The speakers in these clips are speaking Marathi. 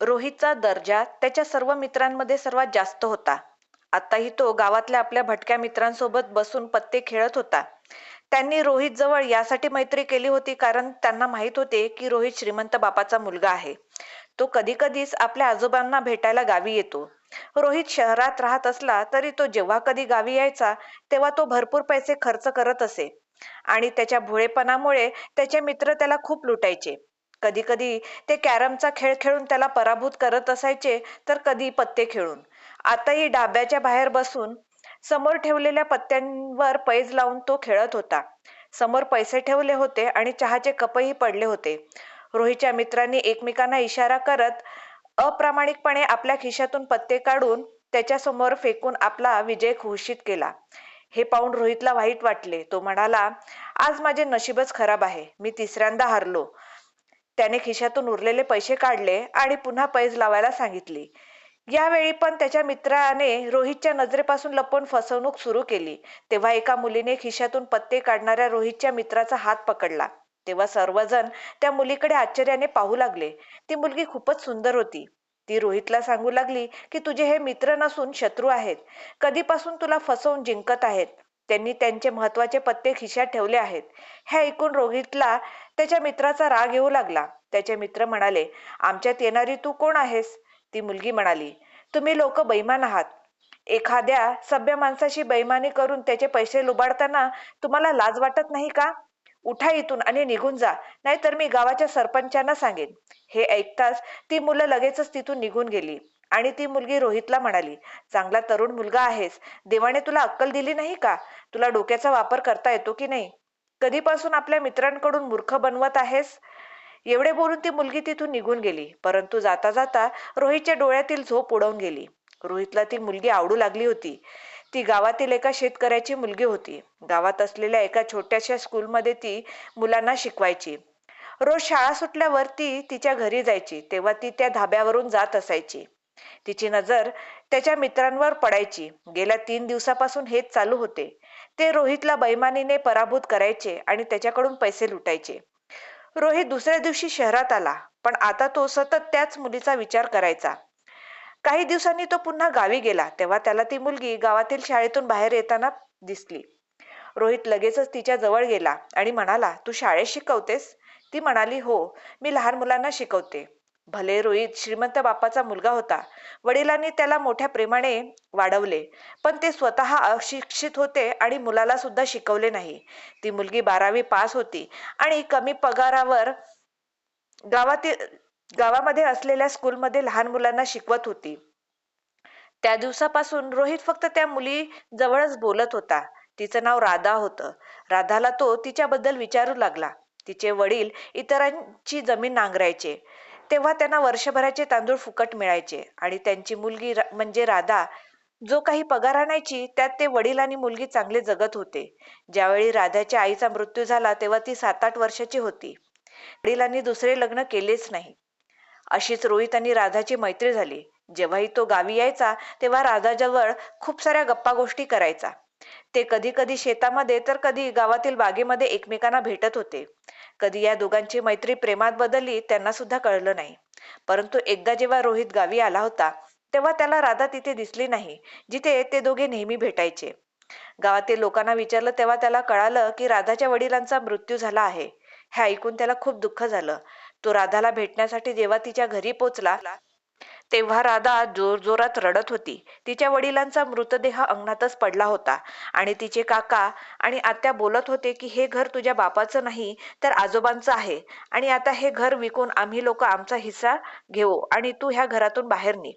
रोहितचा दर्जा त्याच्या सर्व मित्रांमध्ये सर्वात जास्त होता. आत्ताही तो गावातल्या आपल्या भटक्या मित्रांसोबत बसून पत्ते खेळत होता. त्यांनी रोहित जवळ यासाठी मैत्री केली होती कारण त्यांना माहीत होते की रोहित श्रीमंत बापाचा मुलगा आहे. तो कधी कधीच आपल्या आजोबांना भेटायला गावी येतो. रोहित शहरात राहत असला तरी तो जेव्हा कधी गावी यायचा तेव्हा तो भरपूर पैसे खर्च करत असे. आणि त्याच्या भोळेपणामुळे त्याचे मित्र त्याला खूप लुटायचे. कधी कधी ते कॅरमचा खेळ खेळून त्याला पराभूत करत असायचे तर कधी पत्ते खेळून. आताही डाब्याच्या बाहेर बसून समोर ठेवलेल्या पत्त्यांवर पैज लावून तो खेळत होता. समोर पैसे ठेवले होते आणि चहाचे कपही पडले होते. रोहितच्या मित्रांनी एकमेकांना इशारा करत अप्रामाणिकपणे आपल्या खिशातून पत्ते काढून त्याच्यासमोर फेकून आपला विजय घोषित केला. हे पाहून रोहितला वाईट वाटले. तो म्हणाला आज माझे नशीबच खराब आहे. मी तिसऱ्यांदा हारलो. त्याने खिशातून उरलेले पैसे काढले आणि पुन्हा पैज लावायला सांगितली. यावेळी पण त्याच्या मित्राने रोहितच्या नजरेपासून लपवून फसवणूक सुरू केली. तेव्हा एका मुलीने खिशातून पत्ते काढणाऱ्या रोहितच्या मित्राचा हात पकडला. तेव्हा सर्वजण त्या मुलीकडे आश्चर्याने पाहू लागले. ती मुलगी खूपच सुंदर होती. ती रोहितला सांगू लागली की तुझे हे मित्र नसून शत्रू आहेत. कधीपासून तुला फसवून जिंकत आहेत? त्यांनी त्यांचे महत्त्वाचे पत्ते खिशात ठेवले आहेत. हे ऐकून रोहितला त्याच्या मित्राचा राग येऊ लागला. त्याचे मित्र म्हणाले आमच्यात येणारी तू कोण आहेस? ती मुलगी म्हणाली तुम्ही लोक बैमान आहात. एखाद्या सभ्य माणसाशी बैमानी करून त्याचे पैसे लुबाडताना तुम्हाला लाज वाटत नाही का? उठा इथून आणि निघून जा नाहीतर मी गावाच्या सरपंचांना सांगेन. हे ऐकताच ती मुलं लगेचच तिथून निघून गेली. आणि ती मुलगी रोहितला म्हणाली चांगला तरुण मुलगा आहेस. देवाने तुला अक्कल दिली नाही का? तुला डोक्याचा वापर करता येतो की नाही? कधीपासून आपल्या मित्रांकडून मूर्ख बनवत आहेस? एवढे बोलून ती मुलगी तिथून निघून गेली. परंतु जाता जाता रोहितच्या डोळ्यातील झोप उडवून गेली. रोहितला ती मुलगी आवडू लागली होती. ती गावातील एका शेतकऱ्याची मुलगी होती. गावात असलेल्या एका छोट्याशा स्कूलमध्ये ती मुलांना शिकवायची. रोज शाळा सुटल्यावर ती तिच्या घरी जायची. तेव्हा ती त्या धाब्यावरून जात असायची. तिची नजर त्याच्या मित्रांवर पडायची. गेल्या तीन दिवसापासून हेच चालू होते. ते रोहितला बैमानीने पराभूत करायचे आणि त्याच्याकडून पैसे लुटायचे. रोहित दुसऱ्या दिवशी शहरात आला पण आता तो सतत त्याच मुलीचा विचार करायचा. काही दिवसांनी तो पुन्हा गावी गेला तेव्हा त्याला ती मुलगी गावातील शाळेतून बाहेर येताना दिसली. रोहित लगेचच तिच्या जवळ गेला आणि म्हणाला तू शाळेत शिकवतेस? ती म्हणाली हो मी लहान मुलांना शिकवते. भले रोहित श्रीमंत बापाचा मुलगा होता वडिलांनी त्याला मोठ्या प्रेमाने वाढवले पण ते स्वतः अशिक्षित होते आणि मुलाला सुद्धा शिकवले नाही. ती मुलगी बारावी पास होती आणि कमी पगारावर गावातील गावामध्ये असलेल्या स्कूलमध्ये लहान मुलांना शिकवत होती. त्या दिवसापासून रोहित फक्त त्या मुली जवळच बोलत होता. तिचं नाव राधा होतं. राधाला तो तिच्याबद्दल विचारू लागला. तिचे वडील इतरांची जमीन नांगरायचे. तेव्हा त्यांना वर्षभराचे तांदूळ फुकट मिळायचे. आणि त्यांची मुलगी म्हणजे राधा जो काही पगार आणायची त्यात ते वडील आणि मुलगी चांगले जगत होते. ज्यावेळी राधाच्या आईचा मृत्यू झाला तेव्हा ती सात आठ वर्षाची होती. वडिलांनी दुसरे लग्न केलेच नाही. अशीच रोहित आणि राधाची मैत्री झाली. जेव्हाही तो गावी यायचा तेव्हा राधाजवळ खूप साऱ्या गप्पा गोष्टी करायचा. ते कधी कधी शेतामध्ये तर कधी गावातील बागेमध्ये एकमेकांना भेटत होते. कधी या दोघांची मैत्री प्रेमात बदलली त्यांना सुद्धा कळलं नाही. परंतु एकदा जेव्हा रोहित गावी आला होता तेव्हा त्याला राधा तिथे दिसली नाही जिथे ते दोघे नेहमी भेटायचे. गावातील लोकांना विचारलं तेव्हा त्याला कळालं की राधाच्या वडिलांचा मृत्यू झाला आहे. हे ऐकून त्याला खूप दुःख झालं. तो राधाला भेटण्यासाठी जेव्हा तिच्या घरी पोचला तेव्हा राधा जोर जोरात रडत होती. तिच्या वडिलांचा मृतदेह अंगणातच पडला होता. आणि तिचे काका आणि आत्या बोलत होते की हे घर तुझ्या बापाचं नाही तर आजोबांचं आहे. आणि आता हे घर विकून आम्ही लोक आमचा हिस्सा घेऊ आणि तू ह्या घरातून बाहेर निघ.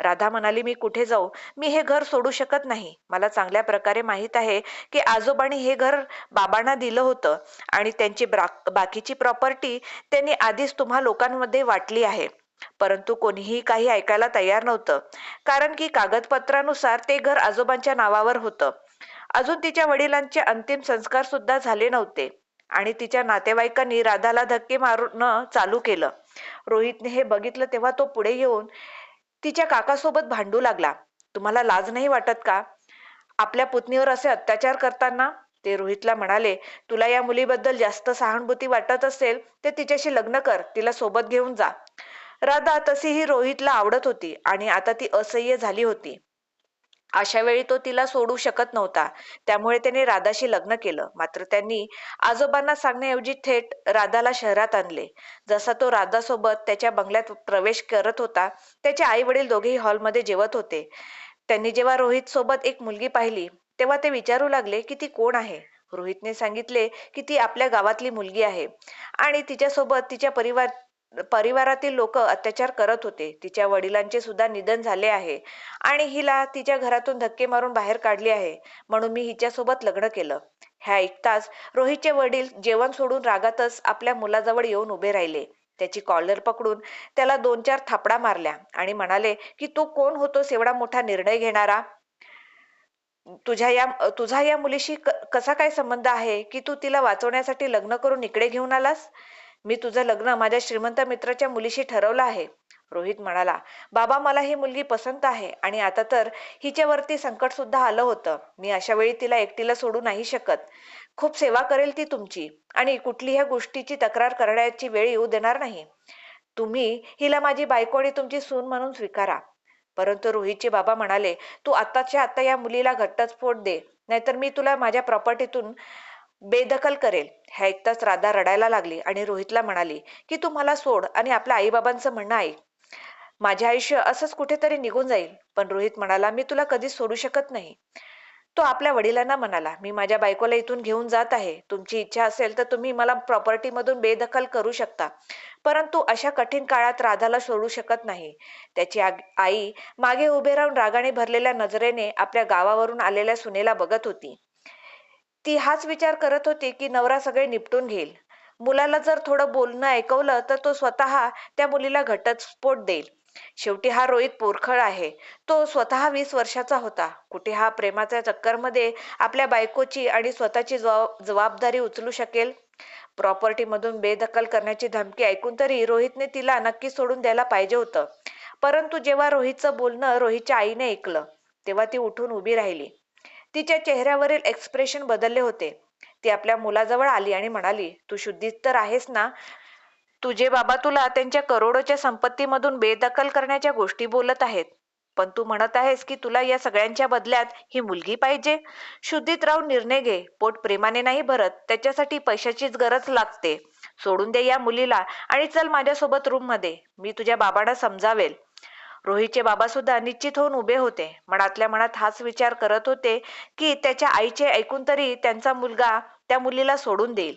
राधा म्हणाली मी कुठे जाऊ? मी हे घर सोडू शकत नाही. मला चांगल्या प्रकारे माहीत आहे की आजोबांनी हे घर बाबांना दिलं होतं आणि त्यांची बाकीची प्रॉपर्टी त्यांनी आधीच तुम्हा लोकांमध्ये वाटली आहे. परंतु कोणीही काही ऐकायला तयार नव्हतं. कारण की कागदपत्रानुसार ते घर आजोबांच्या नावावर होतं. अजून तिच्या वडिलांचे अंतिम संस्कार सुद्धा झाले नव्हते. आणि तिच्या नातेवाईकांनी राधाला धक्के मारून चालू केलं. रोहितने हे बघितलं तेव्हा तो पुढे येऊन तिच्या काकासोबत भांडू लागला. तुम्हाला लाज नाही वाटत का? आपल्या पुतणीवर असे अत्याचार करताना? ते रोहितला म्हणाले तुला या मुलीबद्दल जास्त सहानुभूती वाटत असेल तर तिच्याशी लग्न कर. तिला सोबत घेऊन जा. राधा तशीही रोहितला आवडत होती आणि आता ती असह्य झाली होती. अशा वेळी तो तिला सोडू शकत नव्हता. त्यामुळे त्याने राधाशी लग्न केलं. मात्र त्यांनी आजोबांना सांगण्याऐवजी थेट राधाला शहरात आणले. जसा तो राधासोबत त्याच्या बंगल्यात प्रवेश करत होता त्याचे आई वडील दोघेही हॉलमध्ये जेवत होते. त्यांनी जेव्हा रोहित सोबत एक मुलगी पाहिली तेव्हा ते विचारू लागले की ती कोण आहे? रोहितने सांगितले की ती आपल्या गावातली मुलगी आहे आणि तिच्यासोबत तिच्या परिवार परिवारातील लोक अत्याचार करत होते. तिच्या वडिलांचे सुद्धा निधन झाले आहे. आणि हिला तिच्या घरातून धक्के मारून बाहेर काढली आहे. म्हणून मी हिच्यासोबत लग्न केलं. ह्या ऐकताच रोहितचे वडील जेवण सोडून रागातच आपल्या मुलाजवळ येऊन उभे राहिले. त्याची कॉलर पकडून त्याला दोन चार थापडा मारल्या आणि म्हणाले की तू कोण होतोस एवढा मोठा निर्णय घेणारा? तुझ्या या तुझा या मुलीशी क- कसा काय संबंध आहे? की तू तिला वाचवण्यासाठी लग्न करून इकडे घेऊन आलास? मी तुझं लग्न माझ्या श्रीमंत मित्राच्या मुलीशी ठरवलं आहे. रोहित म्हणाला बाबा मला ही मुलगी पसंत आहे आणि आता तर हिच्यावरती संकट सुद्धा आलं होतं. मी अशा वेळी तिला एकटीला सोडू नाही शकत. खूप सेवा करेल ती तुमची आणि कुठलीही गोष्टीची तक्रार करण्याची वेळ येऊ देणार नाही. तुम्ही हिला माझी बायको आणि तुमची सून म्हणून स्वीकारा. परंतु रोहितचे बाबा म्हणाले तू आत्ताच्या आत्ता या मुलीला घटस्फोट दे. नाहीतर मी तुला माझ्या प्रॉपर्टीतून बेदखल करेल. हे ऐकताच राधा रडायला लागली आणि रोहितला म्हणाली की तू मला सोड आणि आपल्या आईबाबांचं म्हणणं आहे माझे आयुष्य असंच कुठेतरी निघून जाईल. पण रोहित म्हणाला मी तुला कधीच सोडू शकत नाही. तो आपल्या वडिलांना म्हणाला मी माझ्या बायकोला इथून घेऊन जात आहे. तुमची इच्छा असेल तर तुम्ही मला प्रॉपर्टीमधून बेदखल करू शकता. परंतु अशा कठीण काळात राधाला सोडू शकत नाही. त्याची आग- आई मागे उभे राहून रागाने भरलेल्या नजरेने आपल्या गावावरून आलेल्या सुनेला बघत होती. ती हाच विचार करत होती की नवरा सगळे निपटून घेईल. मुलाला जर थोडं बोलणं ऐकवलं तर तो स्वतः त्या मुलीला घटस्फोट देईल. शेवटी हा रोहित पोरखळ आहे. तो स्वतः वीस वर्षाचा होता. कुठे हा प्रेमाच्या चक्करमध्ये आपल्या बायकोची आणि स्वतःची जबाबदारी उचलू शकेल? प्रॉपर्टी मधून बेदखल करण्याची धमकी ऐकून तरी रोहितने तिला नक्की सोडून द्यायला पाहिजे होतं. परंतु जेव्हा रोहितचं बोलणं रोहितच्या आईने ऐकलं तेव्हा ती उठून उभी राहिली. तिच्या चेहऱ्यावरील एक्सप्रेशन बदलले होते. ती आपल्या मुलाजवळ आली आणि म्हणाली तू शुद्धीत तर आहेस ना? तुझे बाबा तुला त्यांच्या करोडोच्या संपत्तीमधून बेदखल करण्याच्या गोष्टी बोलत आहेत. पण तू म्हणत आहेस की तुला या सगळ्यांच्या बदल्यात ही मुलगी पाहिजे? शुद्धीत राहून निर्णय घे. पोट प्रेमाने नाही भरत. त्याच्यासाठी पैशाचीच गरज लागते. सोडून दे या मुलीला आणि चल माझ्यासोबत रूममध्ये. मी तुझ्या बाबांना समजावेल. रोहितचे बाबा सुद्धा निश्चित होऊन उभे होते. मनातल्या मनात हाच विचार करत होते की त्याच्या आईचे ऐकून तरी त्यांचा मुलगा त्या मुलीला सोडून देईल.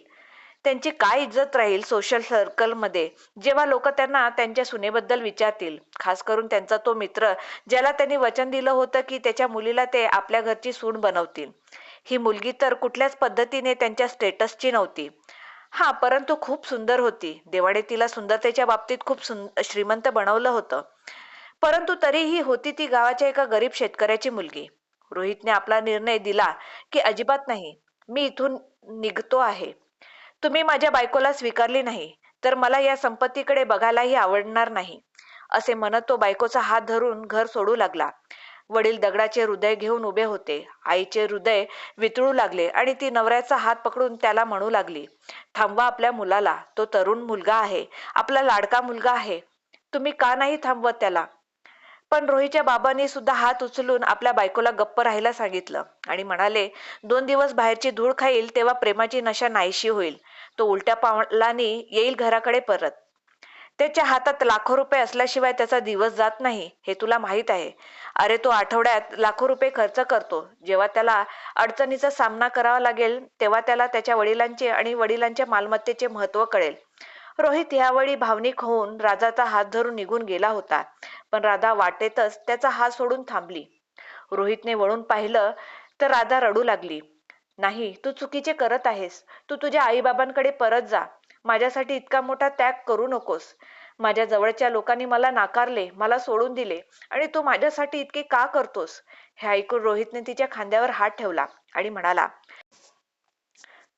त्यांची काय इज्जत राहील सोशल सर्कलमध्ये जेव्हा लोक त्यांना त्यांच्या सुनेबद्दल विचारतील. खास करून त्यांचा तो मित्र ज्याला त्यांनी वचन दिलं होतं की त्याच्या मुलीला ते आपल्या घरची सून बनवतील. ही मुलगी तर कुठल्याच पद्धतीने त्यांच्या स्टेटसची नव्हती. हा परंतु खूप सुंदर होती. देवाने तिला सुंदरतेच्या बाबतीत खूप सुं श्रीमंत बनवलं होतं. परंतु तरीही होती ती गावाच्या एका गरीब शेतकऱ्याची मुलगी. रोहितने आपला निर्णय दिला की अजिबात नाही मी इथून निघतो आहे. तुम्ही माझ्या बायकोला स्वीकारली नाही तर मला या संपत्तीकडे बघायलाही आवडणार नाही असे म्हणत तो बायकोचा हात धरून घर सोडू लागला. वडील दगडाचे हृदय घेऊन उभे होते. आईचे हृदय वितळू लागले आणि ती नवऱ्याचा हात पकडून त्याला म्हणू लागली थांबवा आपल्या मुलाला तो तरुण मुलगा आहे आपला लाडका मुलगा आहे. तुम्ही का नाही थांबवत त्याला? पण रोहीच्या बाबांनी सुद्धा हात उचलून आपल्या बायकोला गप्प राहायला सांगितलं आणि म्हणाले दोन दिवस बाहेरची धूळ खाईल तेव्हा प्रेमाची नशा नाहीशी होईल. तो उलट्या पावलाने येईल घराकडे परत. त्याच्या हातात लाखो रुपये असल्याशिवाय त्याचा दिवस जात नाही हे तुला माहीत आहे. अरे तो आठवड्यात लाखो रुपये खर्च करतो. जेव्हा त्याला अडचणीचा सामना करावा लागेल तेव्हा त्याला त्याच्या वडिलांचे आणि वडिलांच्या मालमत्तेचे महत्त्व कळेल. रोहित यावेळी भावनिक होऊन राजाचा हात धरून निघून गेला होता. पण राधा वाटेतच त्याचा हात सोडून थांबली. रोहितने वळून पाहिलं तर राधा रडू लागली. नाही तू चुकीचे करत आहेस. तू तुझ्या आईबाबांकडे परत जा. माझ्यासाठी इतका मोठा त्याग करू नकोस. माझ्या जवळच्या लोकांनी मला नाकारले मला सोडून दिले आणि तू माझ्यासाठी इतके का करतोस? हे ऐकून रोहितने तिच्या खांद्यावर हात ठेवला आणि म्हणाला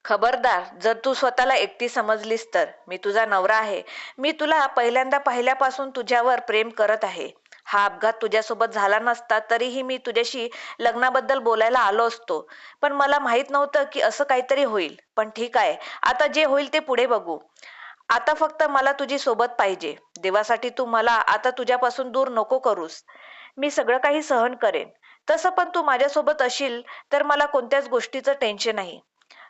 खबरदार जर तू स्वतःला एकटी समजलीस तर. मी तुझा नवरा आहे. मी तुला पहिल्यांदा पाहिल्यापासून तुझ्यावर प्रेम करत आहे. हा अपघात तुझ्यासोबत झाला नसता तरीही मी तुझ्याशी लग्नाबद्दल बोलायला आलो असतो. पण मला माहीत नव्हतं की असं काहीतरी होईल. पण ठीक आहे. आता जे होईल ते पुढे बघू. आता फक्त मला तुझी सोबत पाहिजे. देवासाठी तू मला आता तुझ्यापासून दूर नको करूस. मी सगळं काही सहन करेन. तसं पण तू माझ्यासोबत असशील तर मला कोणत्याच गोष्टीचं टेन्शन नाही.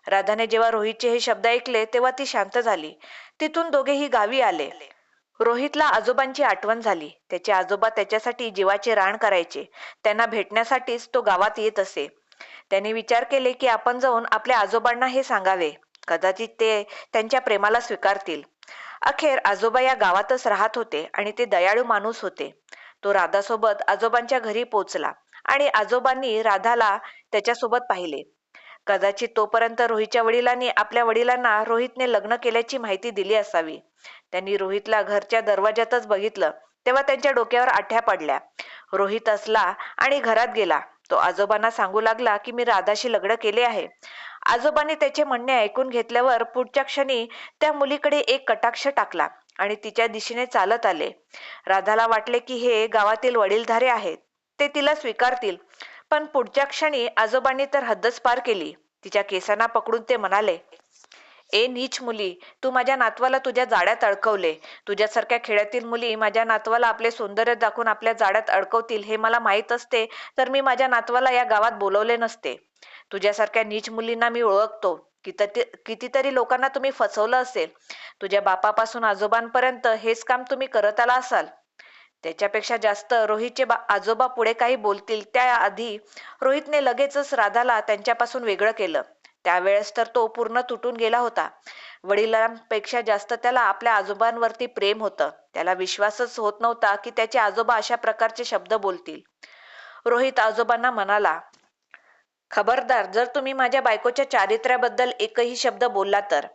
राधाने जेव्हा रोहितचे हे शब्द ऐकले तेव्हा ती शांत झाली. तिथून दोघेही गावी आले. रोहितला आजोबांची आठवण झाली. त्याचे आजोबा त्याच्यासाठी जीवाचे रान करायचे. त्यांना भेटण्यासाठीच तो गावात येत असे. त्याने विचार केले की आपण जाऊन आपल्या आजोबांना हे सांगावे. कदाचित ते त्यांच्या प्रेमाला स्वीकारतील. अखेर आजोबा या गावातच राहत होते आणि ते दयाळू माणूस होते. तो राधासोबत आजोबांच्या घरी पोचला आणि आजोबांनी राधाला त्याच्यासोबत पाहिले. कदाचित तोपर्यंत रोहितच्या वडिलांनी आपल्या वडिलांना रोहितने लग्न केल्याची माहिती दिली असावी. त्यांनी रोहितला घरच्या दरवाजातच बघितलं तेव्हा त्यांच्या डोक्यावर आठ्या पडल्या. रोहित असला आणि घरात गेला. तो आजोबांना सांगू लागला की मी राधाशी लग्न केले आहे. आजोबांनी त्याचे म्हणणे ऐकून घेतल्यावर पुढच्या क्षणी त्या मुलीकडे एक कटाक्ष टाकला आणि तिच्या दिशेने चालत आले. राधाला वाटले की हे गावातील वडीलधारे आहेत. ते तिला स्वीकारतील. पण पुढच्या क्षणी आजोबांनी तर हद्दच पार केली. तिच्या केसांना पकडून ते म्हणाले ए नीच मुली तू माझ्या नातवाला तुझ्या जाड्यात अडकवले. तुझ्यासारख्या खेड्यातील मुली माझ्या नातवाला आपले सौंदर्य दाखवून आपल्या जाड्यात अडकवतील हे मला माहीत असते तर मी माझ्या नातवाला या गावात बोलवले नसते. तुझ्यासारख्या नीच मुलींना मी ओळखतो. किती कितीतरी लोकांना तुम्ही फसवलं असेल. तुझ्या बापापासून आजोबांपर्यंत हेच काम तुम्ही करत आला असाल. त्याच्यापेक्षा जास्त रोहितचे बा आजोबा पुढे काही बोलतील त्याआधी रोहितने लगेचच राधाला त्यांच्यापासून वेगळं केलं. त्यावेळेस तर तो पूर्ण तुटून गेला होता. वडिलांपेक्षा जास्त त्याला आपल्या आजोबांवरती प्रेम होतं. त्याला विश्वासच होत नव्हता की त्याचे आजोबा अशा प्रकारचे शब्द बोलतील. रोहित आजोबांना म्हणाला खबरदार जर तुम्ही माझ्या बायकोच्या चारित्र्याबद्दल एकही शब्द बोलला तर.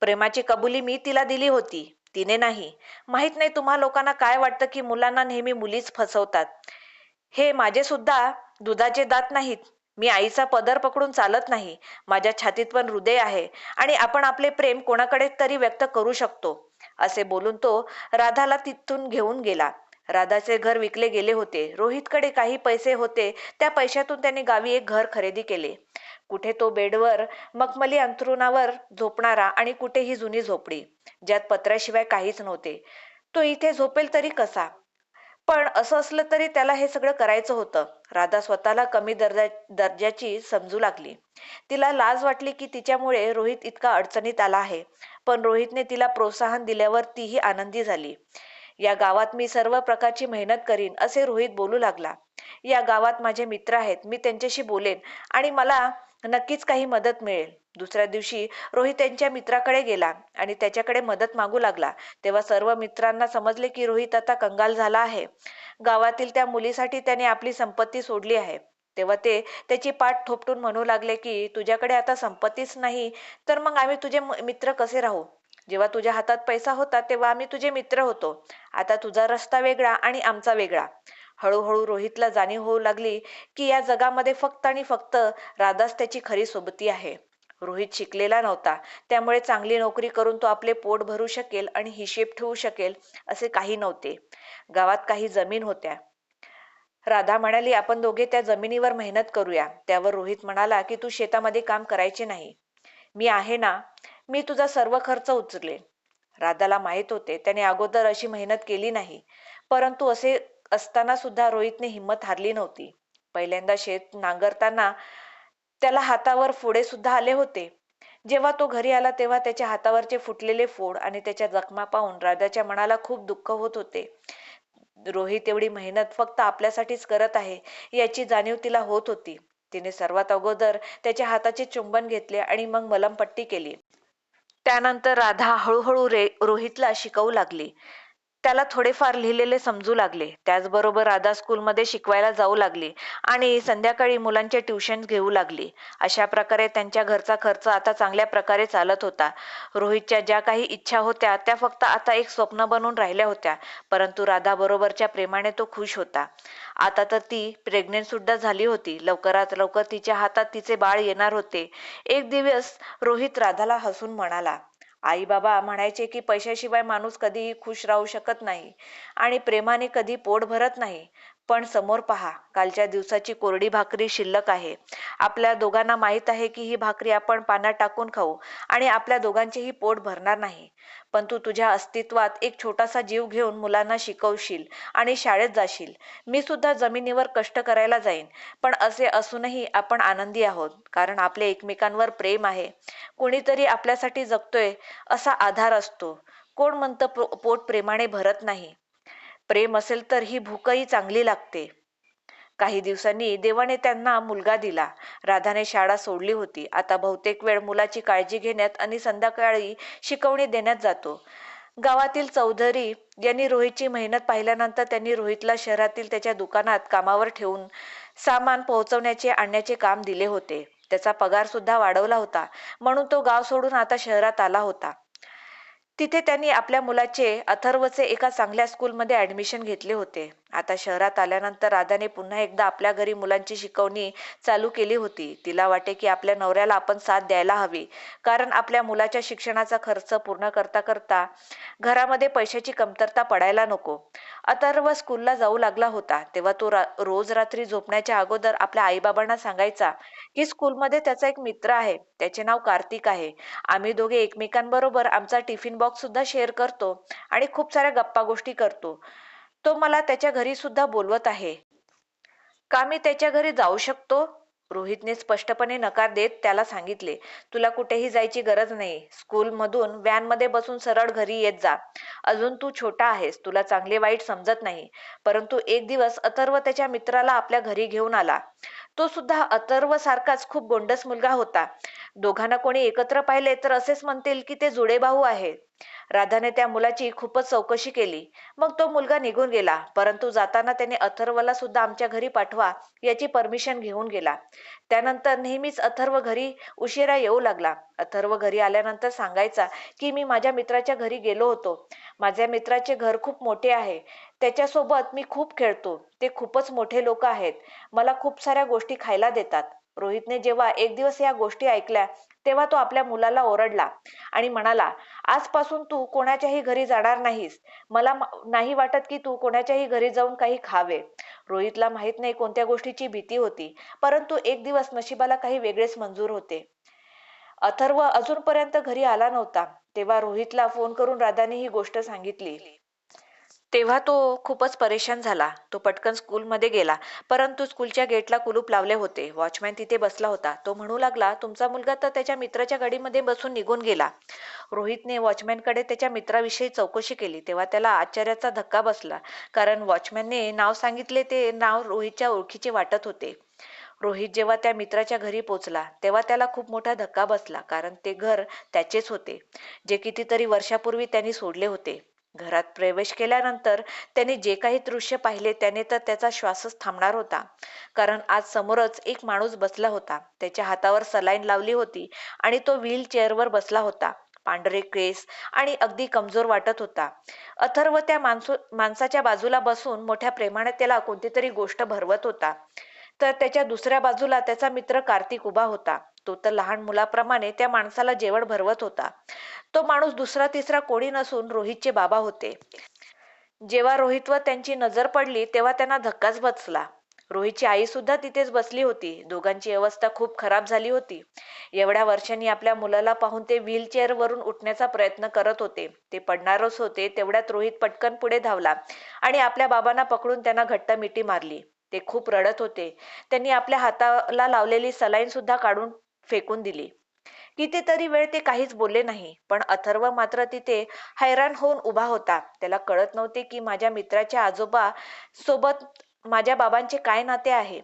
प्रेमाची कबुली मी तिला दिली होती. तिने नाही. माहीत नाही तुम्हा लोकांना काय वाटतं की मुलांना नेहमी मुलीच फसवतात. हे माझे सुद्धा दुधाचे दात नाहीत. मी आईचा पदर पकडून चालत नाही. माझ्या छातीत पण हृदय आहे आणि आपण आपले प्रेम कोणाकडे तरी व्यक्त करू शकतो. असे बोलून तो राधाला तिथून घेऊन गेला. राधाचे घर विकले गेले होते. रोहितकडे काही पैसे होते. त्या पैशातून त्याने गावी एक घर खरेदी केले. कुठे तो बेडवर मखमली अंथरुणावर झोपणारा आणि कुठे ही जुनी झोपडी ज्यात पत्र्याशिवाय काहीच नव्हते. तो इथे झोपेल तरी कसा? पण असं असलं तरी त्याला हे सगळं करायचं होतं. राधा स्वतःला कमी दर्जा दर्जाची समजू लागली. तिला लाज वाटली की तिच्यामुळे रोहित इतका अडचणीत आला आहे. पण रोहितने तिला प्रोत्साहन दिल्यावर तीही आनंदी झाली. या गावात मी सर्व प्रकारची मेहनत करीन असे रोहित बोलू लागला. या गावात माझे मित्र आहेत. मी त्यांच्याशी बोलेन आणि मला नक्कीच काही मदत मिळेल. दुसऱ्या दिवशी रोहित त्यांच्या मित्राकडे गेला आणि त्याच्याकडे मदत मागू लागला. तेव्हा सर्व मित्रांना समजले की रोहित आता कंगाल झाला आहे. गावातील त्या मुलीसाठी त्याने आपली संपत्ती सोडली आहे. तेव्हा ते त्याची पाठ थोपटून म्हणू लागले की तुझ्याकडे आता संपत्तीच नाही तर मग आम्ही तुझे मित्र कसे राहू? जेव्हा तुझ्या हातात पैसा होता तेव्हा आम्ही तुझे मित्र होतो. आता तुझा रस्ता वेगळा आणि आमचा वेगळा. हळूहळू रोहितला जाणीव होऊ लागली की या जगामध्ये फक्त आणि फक्त राधाच त्याची खरी सोबती आहे. रोहित शिकलेला नव्हता त्यामुळे चांगली नोकरी करून तो आपले पोट भरू शकेल आणि हिशेब ठेवू शकेल असे काही नव्हते. गावात काही जमीन होत्या. राधा म्हणाली आपण दोघे त्या जमिनीवर मेहनत करूया. त्यावर रोहित म्हणाला की तू शेतामध्ये काम करायचे नाही. मी आहे ना मी तुझा सर्व खर्च उचलेन. राधाला माहीत होते त्याने अगोदर अशी मेहनत केली नाही. परंतु असे असताना सुद्धा रोहितने हिंमत हारली नव्हती. पहिल्यांदा शेत नांगरताना त्याला हातावर फोडे सुद्धा आले होते. जेव्हा तो घरी आला तेव्हा त्याच्या हातावरचे फुटलेले फोड आणि त्याच्या जखमा पाहून राधाच्या मनाला खूप दुःख होत होते. रोहित एवढी मेहनत फक्त आपल्यासाठीच करत आहे याची जाणीव तिला होत होती. तिने सर्वात अगोदर त्याच्या हाताचे चुंबन घेतले आणि मग मलमपट्टी केली. त्यानंतर राधा हळूहळू रे रोहितला शिकवू लागली. त्याला थोडेफार लिहिलेले समजू लागले. त्याचबरोबर राधा स्कूलमध्ये शिकवायला जाऊ लागली आणि संध्याकाळी मुलांचे ट्युशन घेऊ लागली. अशा प्रकारे त्यांच्या घरचा खर्च आता चांगल्या प्रकारे चालत होता. रोहितच्या ज्या काही इच्छा होत्या त्या फक्त आता एक स्वप्न बनून राहिल्या होत्या. परंतु राधा बरोबरच्या प्रेमाने तो खुश होता. आता तर ती प्रेग्नेंट सुद्धा झाली होती. लवकरात लवकर तिच्या हातात तिचे बाळ येणार होते. एक दिवस रोहित राधाला हसून म्हणाला आई बाबा म्हणायचे की पैशाशिवाय माणूस कधीही खुश राहू शकत नाही आणि प्रेमाने कधी पोट भरत नाही. पण समोर पहा कालच्या दिवसाची कोरडी भाकरी शिल्लक आहे. आपल्या दोघांना माहीत आहे की ही भाकरी आपण पाण्यात टाकून खाऊ आणि आपल्या दोघांचेही पोट भरणार नाही. पण तू तुझ्या अस्तित्वात एक छोटासा जीव घेऊन मुलांना शिकवशील आणि शाळेत जाशील. मी सुद्धा जमिनीवर कष्ट करायला जाईन पण असे असूनही आपण आनंदी आहोत कारण आपले एकमेकांवर प्रेम आहे. कोणीतरी आपल्यासाठी जगतोय असा आधार असतो. कोण म्हणतं पो- पोट प्रेमाने भरत नाही. प्रेम असेल तर ही भूकही चांगली लागते. काही दिवसांनी देवाने त्यांना मुलगा दिला. राधाने शाळा सोडली होती. आता बहुतेक वेळ मुलाची काळजी घेण्यात आणि संध्याकाळी शिकवणी देण्यात जातो. गावातील चौधरी यांनी रोहितची मेहनत पाहिल्यानंतर त्यांनी रोहितला शहरातील त्याच्या दुकानात कामावर ठेवून सामान पोहोचवण्याचे आणण्याचे काम दिले होते. त्याचा पगार सुद्धा वाढवला होता. म्हणून तो गाव सोडून आता शहरात आला होता. तिथे त्यांनी आपल्या मुलाचे अथर्वचे एका चांगल्या स्कूलमध्ये ऍडमिशन घेतले होते. आता शहरात आल्यानंतर राधाने पुन्हा एकदा आपल्या घरी मुलांची शिकवणी चालू केली होती. तिला वाटे की आपल्या नवऱ्याला आपण साथ द्यायला हवी. कारण आपल्या मुलाच्या शिक्षणाचा खर्च पूर्ण करता करता घरामध्ये पैशाची कमतरता पडायला नको. अथर्व स्कूलला जाऊ लागला होता. तेव्हा तो रा, रोज रात्री झोपण्याच्या अगोदर आपल्या आईबाबांना सांगायचा की स्कूलमध्ये त्याचा एक मित्र आहे. त्याचे नाव कार्तिक आहे. आम्ही दोघे एकमेकांबरोबर आमचा टिफिन बॉक्स सुद्धा शेअर करतो आणि खूप साऱ्या गप्पा गोष्टी करतो. तो मला त्याच्या घरी सुद्धा बोलवत आहे. का मी त्याच्या घरी जाऊ शकतो? रोहितने स्पष्टपणे नकार देत त्याला सांगितले. तुला कुठेही जायची गरज नाही. स्कूलमधून व्हॅनमध्ये बसून सरळ घरी येत जा. अजून तू छोटा आहेस. तुला चांगले वाईट समजत नाही. परंतु एक दिवस अथर्व त्याच्या मित्राला आपल्या घरी घेऊन आला. तो सुद्धा अथर्व सारखाच खूप गोंडस मुलगा होता. दोघांना कोणी एकत्र पाहिले तर असेच म्हणतील की ते जुडे भाऊ आहेत. राधाने त्या मुलाची खूपच चौकशी केली. मग तो मुलगा निघून गेला. परंतु जाताना त्याने अथर्वला सुद्धा आमच्या घरी पाठवा याची परमिशन घेऊन गेला. त्यानंतर नेहमीच अथर्व घरी उशिरा येऊ लागला. अथर्व घरी आल्यानंतर सांगायचा की मी माझ्या मित्राच्या घरी गेलो होतो. माझ्या मित्राचे घर खूप मोठे आहे. त्याच्यासोबत मी खूप खेळतो. ते खूपच मोठे लोक आहेत. मला खूप साऱ्या गोष्टी खायला देतात. रोहितने जेव्हा एक दिवस या गोष्टी ऐकल्या तेव्हा तो आपल्या मुलाला ओरडला आणि म्हणाला आजपासून तू कोणाच्याही घरी जाणार नाहीस. मला नाही वाटत की तू कोणाच्याही घरी जाऊन काही खावे. रोहितला माहीत नाही कोणत्या गोष्टीची भीती होती परंतु एक दिवस नशिबाला काही वेगळेच मंजूर होते. अथर्व अजूनपर्यंत घरी आला नव्हता तेव्हा रोहितला फोन करून राधाने ही गोष्ट सांगितली. तेव्हा तो खूपच परेशान झाला. तो पटकन स्कूलमध्ये गेला. परंतु स्कूलच्या गेटला कुलूप लावले होते. वॉचमॅन तिथे बसला होता. तो म्हणू लागला तुमचा मुलगा तर त्याच्या मित्राच्या गाडीमध्ये बसून निघून गेला. रोहितने वॉचमॅनकडे त्याच्या मित्राविषयी चौकशी केली. तेव्हा त्याला आश्चर्याचा धक्का बसला कारण वॉचमॅनने नाव सांगितले ते नाव रोहितच्या ओळखीचे वाटत होते. रोहित जेव्हा त्या मित्राच्या घरी पोचला तेव्हा त्याला खूप मोठा धक्का बसला कारण ते घर त्याचेच होते जे कितीतरी वर्षापूर्वी त्यांनी सोडले होते. घरात प्रवेश केल्यानंतर त्याने जे काही दृश्य पाहिले त्याने तर त्याचा श्वासच थांबणार होता. कारण आज समोरच एक माणूस बसला होता. त्याच्या हातावर सलाईन लावली होती आणि तो व्हील चेअरवर बसला होता. पांढरे केस आणि अगदी कमजोर वाटत होता. अथर्व त्या माणसू माणसाच्या बाजूला बसून मोठ्या प्रेमाने त्याला कोणती तरी गोष्ट भरवत होता. तर त्याच्या दुसऱ्या बाजूला त्याचा मित्र कार्तिक उभा होता. तो तर लहान मुलाप्रमाणे त्या माणसाला जेवण भरवत होता. तो माणूस दुसरा तिसरा कोणी नसून रोहितचे बाबा होते. जेव्हा रोहितवर त्यांची नजर पडली तेव्हा त्यांना धक्काच बसला. रोहितची आई सुद्धा तिथेच बसली होती. दोघांची अवस्था खूप खराब झाली होती. एवढ्या वर्षांनी आपल्या मुलाला पाहून ते व्हीलचेअर वरून उठण्याचा प्रयत्न करत होते. ते पडणारच होते तेवढ्यात रोहित पटकन पुढे धावला आणि आपल्या बाबांना पकडून त्यांना घट्ट मिठी मारली. ते खूप रडत होते. त्यांनी आपल्या हाताला लावलेली सलाईन सुद्धा काढून फेकून दिली. कितीतरी वेळ ते काहीच बोलले नाही पण अथर्व मात्र तिथे हैराण होऊन उभा होता. त्याला कळत नव्हते की माझ्या मित्राच्या आजोबा सोबत माझ्या बाबांचे काय नाते आहे.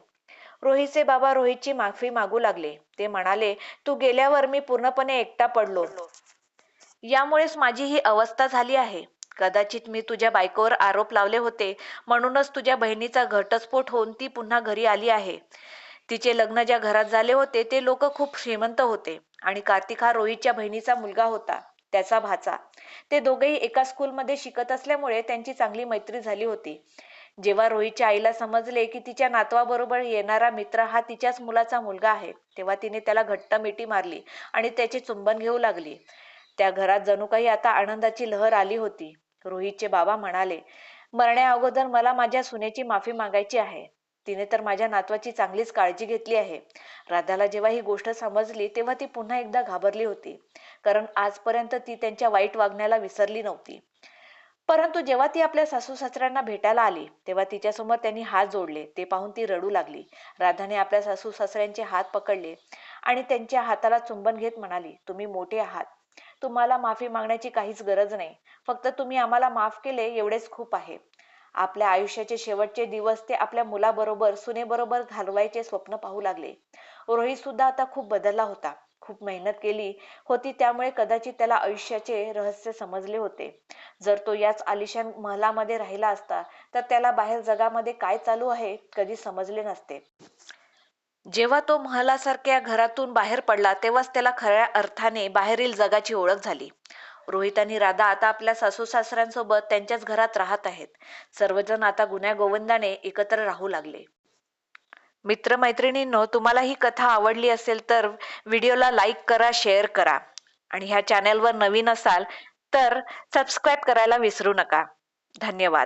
रोहितचे बाबा रोहितची माफी मागू लागले. ते म्हणाले तू गेल्यावर मी पूर्णपणे एकटा पडलो. यामुळेच माझी ही अवस्था झाली आहे. कदाचित मी तुझ्या बायकोवर आरोप लावले होते म्हणूनच तुझ्या बहिणीचा घटस्फोट होऊन ती पुन्हा घरी आली आहे. तिचे लग्न ज्या घरात झाले होते ते लोक खूप श्रीमंत होते आणि कार्तिक हा रोहितच्या बहिणीचा मुलगा होता त्याचा भाचा. ते दोघेही एका स्कूलमध्ये शिकत असल्यामुळे त्यांची चांगली मैत्री झाली होती. जेव्हा रोहितच्या आईला समजले की तिच्या नातवाबरोबर येणारा मित्र हा तिच्याच मुलाचा मुलगा आहे तेव्हा तिने त्याला घट्ट मिठी मारली आणि त्याचे चुंबन घेऊ लागली. त्या घरात जणू काही आता आनंदाची लहर आली होती. रोहितचे बाबा म्हणाले मरण्या अगोदर मला माझ्या सुनेची माफी मागायची आहे. तिने तर माझ्या नातवाची चांगलीच काळजी घेतली आहे. राधाला जेव्हा ही गोष्ट समजली तेव्हा ती पुन्हा एकदा घाबरली होती. कारण आजपर्यंत ती त्यांच्या वाईट वागण्याला विसरली नव्हती. परंतु जेव्हा ती आपल्या सासू सासऱ्यांना भेटायला आली तेव्हा तिच्यासमोर त्यांनी हात जोडले. ते पाहून ती रडू लागली. राधाने आपल्या सासू सासऱ्यांचे हात पकडले आणि त्यांच्या हाताला चुंबन घेत म्हणाली तुम्ही मोठे आहात. तुम्हाला माफी मागण्याची काहीच गरज नाही. फक्त तुम्ही आम्हाला माफ केले एवढेच खूप आहे. आपल्या आयुष्याचे शेवटचे दिवस ते आपल्या मुलाबरोबर सुनेबरोबर घालवायचे स्वप्न पाहू लागले. रोहित सुद्धा आता खूप बदलला होता. खूप मेहनत केली होती त्यामुळे कदाचित त्याला आयुष्याचे रहस्य समजले होते. जर तो याच आलिशान महलामध्ये राहिला असता तर त्याला बाहेर जगामध्ये काय चालू आहे कधी समजले नसते. जेव्हा तो महलासारख्या घरातून बाहेर पडला तेव्हाच त्याला खऱ्या अर्थाने बाहेरील जगाची ओळख झाली. रोहित आणि राधा आता आपल्या सासू सासऱ्यांसोबत त्यांच्याच घरात राहत आहेत. सर्वजण आता गुन्ह्या गोविंदाने एकत्र राहू लागले. मित्रमैत्रिणींनो तुम्हाला ही कथा आवडली असेल तर व्हिडिओला लाईक करा शेअर करा. आणि ह्या चॅनेलवर नवीन असाल तर सबस्क्राईब करायला विसरू नका. धन्यवाद.